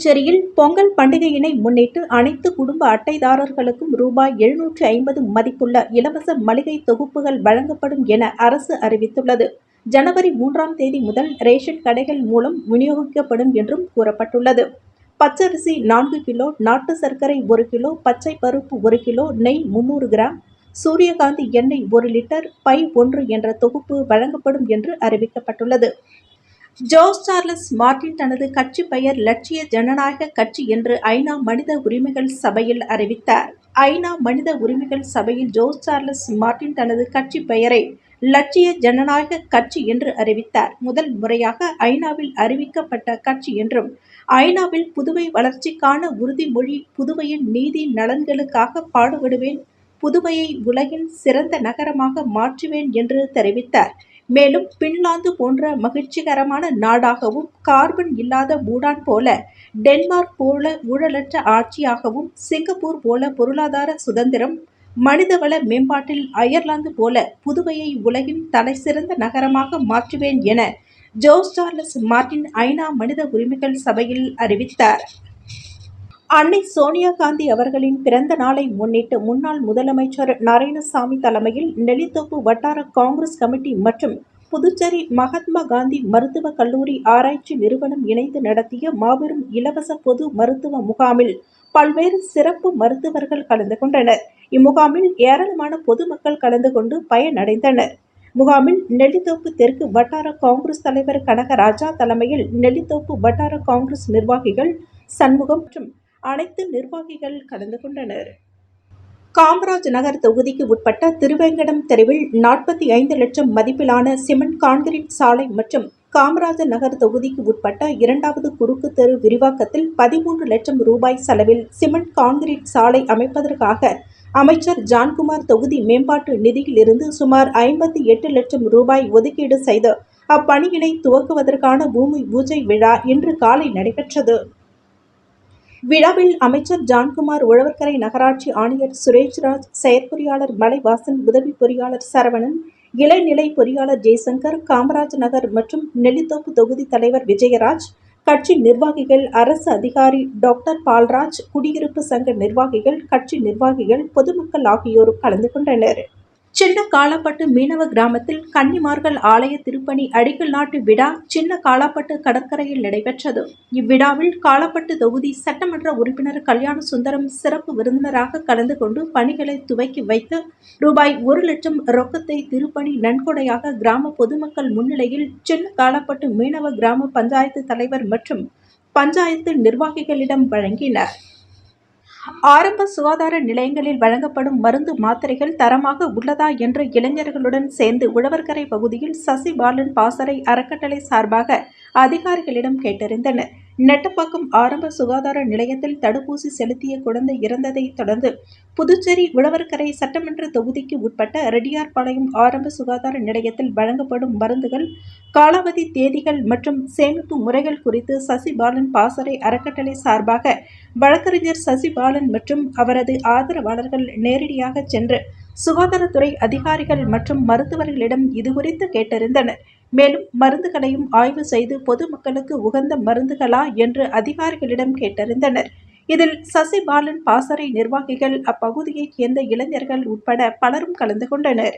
புதுச்சேரியில் பொங்கல் பண்டிகையினை முன்னிட்டு அனைத்து குடும்ப அட்டைதாரர்களுக்கும் ரூபாய் எழுநூற்று ஐம்பது மதிப்புள்ள இலவச மளிகை தொகுப்புகள் வழங்கப்படும் என அரசு அறிவித்துள்ளது. ஜனவரி மூன்றாம் தேதி முதல் ரேஷன் கடைகள் மூலம் விநியோகிக்கப்படும் என்றும் கூறப்பட்டுள்ளது. பச்சரிசி நான்கு கிலோ நாட்டு சர்க்கரை ஒரு கிலோ பச்சை பருப்பு ஒரு கிலோ நெய் முன்னூறு கிராம் சூரியகாந்தி எண்ணெய் ஒரு லிட்டர் பை ஒன்று என்ற தொகுப்பு வழங்கப்படும் என்று அறிவிக்கப்பட்டுள்ளது. ஜோஸ் சார்லஸ் மார்டின் தனது கட்சி பெயர் லட்சிய ஜனநாயக கட்சி என்று ஐநா மனித உரிமைகள் சபையில் அறிவித்தார். ஐநா மனித உரிமைகள் சபையில் ஜோஸ் சார்லஸ் மார்டின் தனது கட்சி பெயரை லட்சிய ஜனநாயக கட்சி என்று அறிவித்தார். முதல் முறையாக ஐநாவில் அறிவிக்கப்பட்ட கட்சி என்றும் ஐநாவில் புதுவை வளர்ச்சிக்கான உறுதிமொழி புதுவையின் நீதி நலன்களுக்காக பாடுபடுவேன் புதுவையை உலகின் சிறந்த நகரமாக மாற்றுவேன் என்று தெரிவித்தார். மேலும் பின்லாந்து போன்ற மகிழ்ச்சிகரமான நாடாகவும் கார்பன் இல்லாத பூடான் போல டென்மார்க் போல ஊழலற்ற ஆட்சியாகவும் சிங்கப்பூர் போல பொருளாதார சுதந்திரம் மனிதவள மேம்பாட்டில் அயர்லாந்து போல புதுவையை உலகின் தலைசிறந்த நகரமாக மாற்றுவேன் என ஜோஸ் சார்லஸ் மார்டின் ஐநா மனித உரிமைகள் சபையில் அறிவித்தார். அன்னை சோனியா காந்தி அவர்களின் பிறந்த நாளை முன்னிட்டு முன்னாள் முதலமைச்சர் நாராயணசாமி தலைமையில் நெல்லித்தோப்பு வட்டார காங்கிரஸ் கமிட்டி மற்றும் புதுச்சேரி மகாத்மா காந்தி மருத்துவக் கல்லூரி ஆராய்ச்சி நிறுவனம் இணைந்து நடத்திய மாபெரும் இலவச பொது மருத்துவ முகாமில் பல்வேறு சிறப்பு மருத்துவர்கள் கலந்து கொண்டனர். இம்முகாமில் ஏராளமான பொதுமக்கள் கலந்து கொண்டு பயனடைந்தனர். முகாமில் நெல்லித்தோப்பு தெற்கு வட்டார காங்கிரஸ் தலைவர் கனகராஜா தலைமையில் நெல்லித்தோப்பு வட்டார காங்கிரஸ் நிர்வாகிகள் சண்முகம் மற்றும் அனைத்து நிர்வாகிகள் கலந்து கொண்டனர். காமராஜ் நகர் தொகுதிக்கு உட்பட்ட திருவேங்கடம் தெருவில் நாற்பத்தி ஐந்து லட்சம் மதிப்பிலான சிமெண்ட் கான்கிரீட் சாலை மற்றும் காமராஜர் நகர் தொகுதிக்கு உட்பட்ட இரண்டாவது குறுக்கு தெரு விரிவாக்கத்தில் பதிமூன்று லட்சம் ரூபாய் செலவில் சிமெண்ட் கான்கிரீட் சாலை அமைப்பதற்காக அமைச்சர் ஜான்குமார் தொகுதி மேம்பாட்டு நிதியிலிருந்து சுமார் ஐம்பத்தி எட்டு லட்சம் ரூபாய் ஒதுக்கீடு செய்து அப்பணியினை துவக்குவதற்கான பூமி பூஜை விழா இன்று காலை நடைபெற்றது. விழாவில் அமைச்சர் ஜான்குமார் உழவர்கரை நகராட்சி ஆணையர் சுரேஷ்ராஜ் செயற்பொறியாளர் மலைவாசன் உதவி பொறியாளர் சரவணன் இளநிலை பொறியாளர் ஜெய்சங்கர் காமராஜ் நகர் மற்றும் நெல்லித்தோப்பு தொகுதி தலைவர் விஜயராஜ் கட்சி நிர்வாகிகள் அரசு அதிகாரி டாக்டர் பால்ராஜ் குடியிருப்பு சங்க நிர்வாகிகள் கட்சி நிர்வாகிகள் பொதுமக்கள் ஆகியோரும் கலந்து கொண்டனர். சின்ன காலாப்பட்டு மீனவ கிராமத்தில் கன்னிமார்கள் ஆலய திருப்பணி அடிக்கல் நாட்டு விழா சின்ன காலாப்பட்டு கடற்கரையில் நடைபெற்றது. இவ்விழாவில் காலாப்பட்டு தொகுதி சட்டமன்ற உறுப்பினர் கல்யாண சுந்தரம் சிறப்பு விருந்தினராக கலந்து கொண்டு பணிகளை துவக்கி வைத்து ரூபாய் ஒரு லட்சம் ரொக்கத்தை திருப்பணி நன்கொடையாக கிராம பொதுமக்கள் முன்னிலையில் சின்ன காலாப்பட்டு மீனவ கிராம பஞ்சாயத்து தலைவர் மற்றும் பஞ்சாயத்து நிர்வாகிகளிடம் வழங்கினர். ஆரம்ப சுகாதார நிலையங்களில் வழங்கப்படும் மருந்து மாத்திரைகள் தரமாக உள்ளதா என்று இளைஞர்களுடன் சேர்ந்து உழவர்கரை பகுதியில் சசி பாலன் பாசறை அறக்கட்டளை சார்பாக அதிகாரிகளிடம் கேட்டறிந்தனர். நெட்டப்பாக்கம் ஆரம்ப சுகாதார நிலையத்தில் தடுப்பூசி செலுத்திய குழந்தை இறந்ததை தொடர்ந்து புதுச்சேரி உழவர்கரை சட்டமன்ற தொகுதிக்கு உட்பட்ட ரெட்டியார்பாளையம் ஆரம்ப சுகாதார நிலையத்தில் வழங்கப்படும் மருந்துகள் காலாவதி தேதிகள் மற்றும் சேமிப்பு முறைகள் குறித்து சசிபாலன் பாசறை அறக்கட்டளை சார்பாக வழக்கறிஞர் சசிபாலன் மற்றும் அவரது ஆதரவாளர்கள் நேரடியாக சென்று சுகாதாரத்துறை அதிகாரிகள் மற்றும் மருத்துவர்களிடம் இதுகுறித்து கேட்டறிந்தனர். மேலும் மருந்துகளையும் ஆய்வு செய்து பொதுமக்களுக்கு உகந்த மருந்துகளா என்று அதிகாரிகளிடம் கேட்டறிந்தனர். இதில் சசிபாலன் பாசறை நிர்வாகிகள் அப்பகுதியைச் சேர்ந்த இளைஞர்கள் உட்பட பலரும் கலந்து கொண்டனர்.